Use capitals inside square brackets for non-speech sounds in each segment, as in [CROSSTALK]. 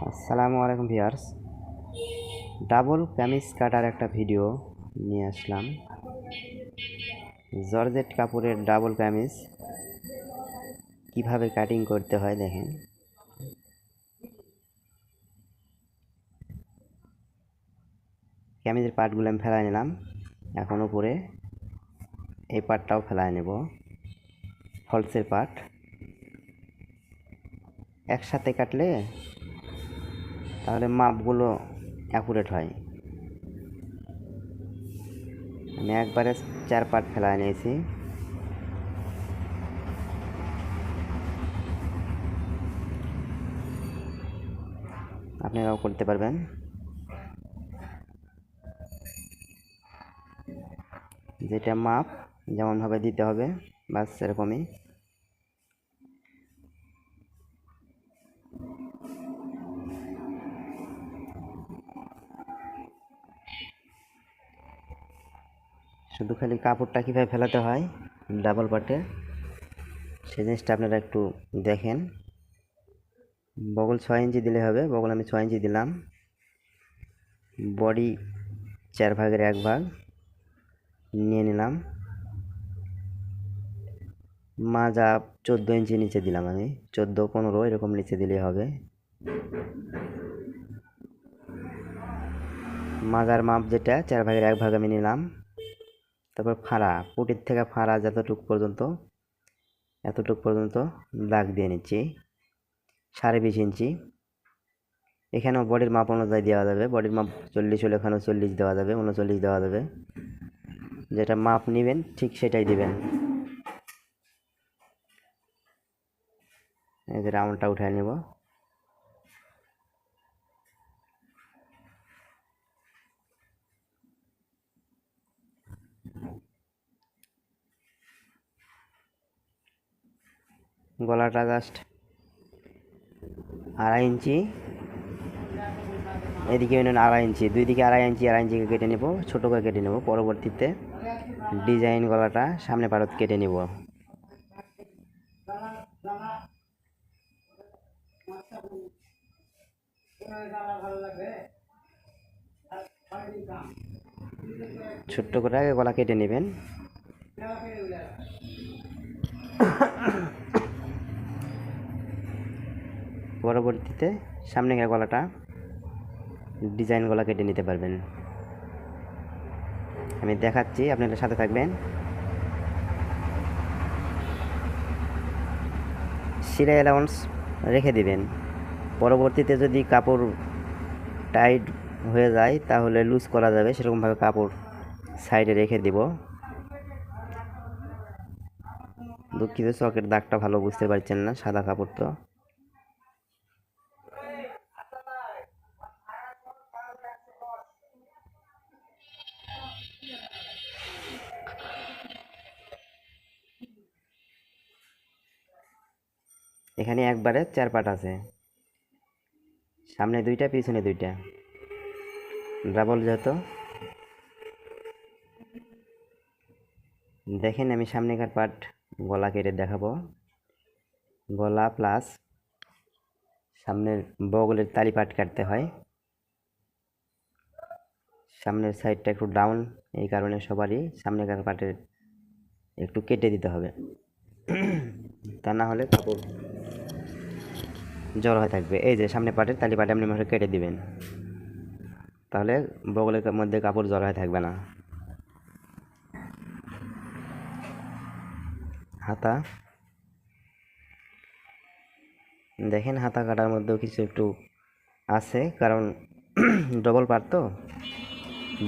আসসালামু আলাইকুম viewers. Double kameez কাটার একটা ভিডিও নিয়ে আসলাম। জর্জেট কাপড়ের ডাবল কামিজ। কীভাবে কাটিং করতে হয় দেখেন। কামিজের পার্টগুলো আমি ফেলায় নিলাম। এখন উপরে এই পার্টটাও ফেলায় নেব। ফলসের পার্ট একসাথে কাটলে তাহলে মাপগুলো অ্যাকুরেট হয়। আমি একবারে চার পার্ট ফেলায় নিয়েছি। আপনারাও করতে পারবেন। যেটা মাপ যেমনভাবে দিতে হবে, বাস সেরকমই। শুধু খালি কাপড়টা কীভাবে ফেলাতে হয় ডাবল পার্টে সেই জিনিসটা আপনারা একটু দেখেন। বগল ছয় ইঞ্চি দিলে হবে, বগল আমি ছয় ইঞ্চি দিলাম। বডি চার ভাগের এক ভাগ নিয়ে নিলাম। মাজা চোদ্দ ইঞ্চি নিচে দিলাম আমি, চোদ্দ, পনেরো, এরকম নিচে দিলেই হবে। মাজার মাপ যেটা, চার ভাগের এক ভাগ আমি নিলাম। তারপর ফাড়া, পুটির থেকে ফাড়া যতটুক পর্যন্ত, এতটুক পর্যন্ত দাগ দিয়ে নিচ্ছি। সাড়ে বিশ ইঞ্চি। এখানেও বডির মাপ অনুযায়ী দেওয়া যাবে। বডির মাপ চল্লিশ হলে এখানেও চল্লিশ দেওয়া যাবে, উনচল্লিশ দেওয়া যাবে। যেটা মাপ নেবেন, ঠিক সেটাই দিবেন। এই যে রাউন্ডটা উঠায় নেব। গলাটা জাস্ট আড়াই ইঞ্চি। এদিকে আড়াই ইঞ্চি, দুই দিকে আড়াই ইঞ্চি আড়াই ইঞ্চি কেটে নেব ছোটো করে কেটে নেব। পরবর্তীতে ডিজাইন গলাটা সামনে পারত কেটে নেব। ছোট্ট করে আগে গলা কেটে নেবেন। পরবর্তীতে সামনে গলাটা ডিজাইন গলা কেটে নিতে পারবেন। আমি দেখাচ্ছি, আপনারা সাথে থাকবেন। সিলাই অ্যালাউন্স রেখে দিবেন। পরবর্তীতে যদি কাপড় টাইট হয়ে যায়, তাহলে লুজ করা যাবে। সেরকমভাবে কাপড় সাইডে রেখে দিব। দুঃখিত চকের দাগটা ভালো বুঝতে পারছেন না, সাদা কাপড় তো। এখানে একবারে চার পাট আছে। সামনে দুইটা, পিছনে দুইটা। ডাবল যেহেতু দেখেন আমি সামনেকার পাট গলা কেটে দেখাবো। গলা প্লাস সামনের বগলের তালি পাট কাটতে হয়। সামনের সাইডটা একটু ডাউন, এই কারণে সবারই সামনেকার পাটের একটু কেটে দিতে হবে। তা না হলে কাপড় জড়ো হয়ে থাকবে। এই যে সামনে পাটের তালি পাটে আপনি মাসে কেটে দিবেন। তাহলে বগলের মধ্যে কাপড় জড়ো হয়ে থাকবে না। হাতা। দেখেন হাতা কাটার মধ্যেও কিছু একটু আছে, কারণ [CLEARS THROAT] ডবল পাট তো।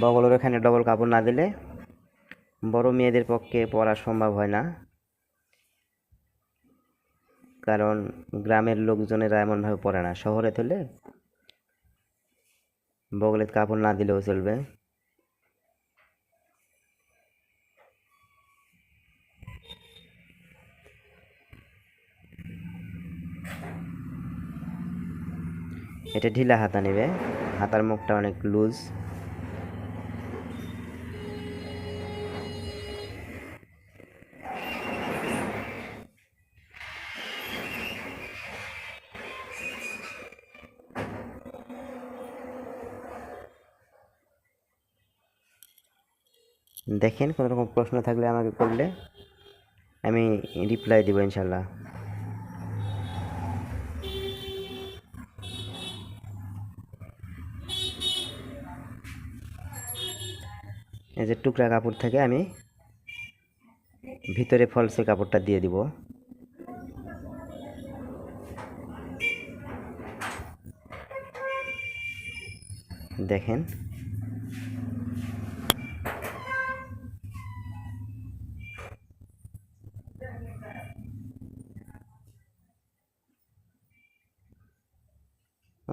বগলের এখানে ডবল কাপড় না দিলে বড় মেয়েদের পক্ষে পরা সম্ভব হয় না। কারণ গ্রামের লোকজনেরা এমনভাবে পরে না। শহরে তুলে বগলের কাপড় না দিলেও চলবে। এটা ঢিলা হাতা নেবে। হাতার মুখটা অনেক লুজ। দেখেন কোনো রকম প্রশ্ন থাকলে আমাকে করলে আমি রিপ্লাই দিব ইনশাল্লাহ। এই যে টুকরা কাপড় থেকে আমি ভিতরে ফলসের কাপড়টা দিয়ে দিব। দেখেন।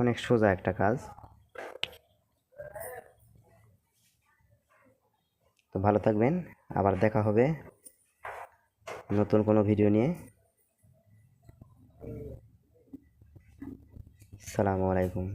অনেক সোজা একটা কাজ। তো ভালো থাকবেন, আবার দেখা হবে নতুন কোনো ভিডিও নিয়ে। সালামু আলাইকুম।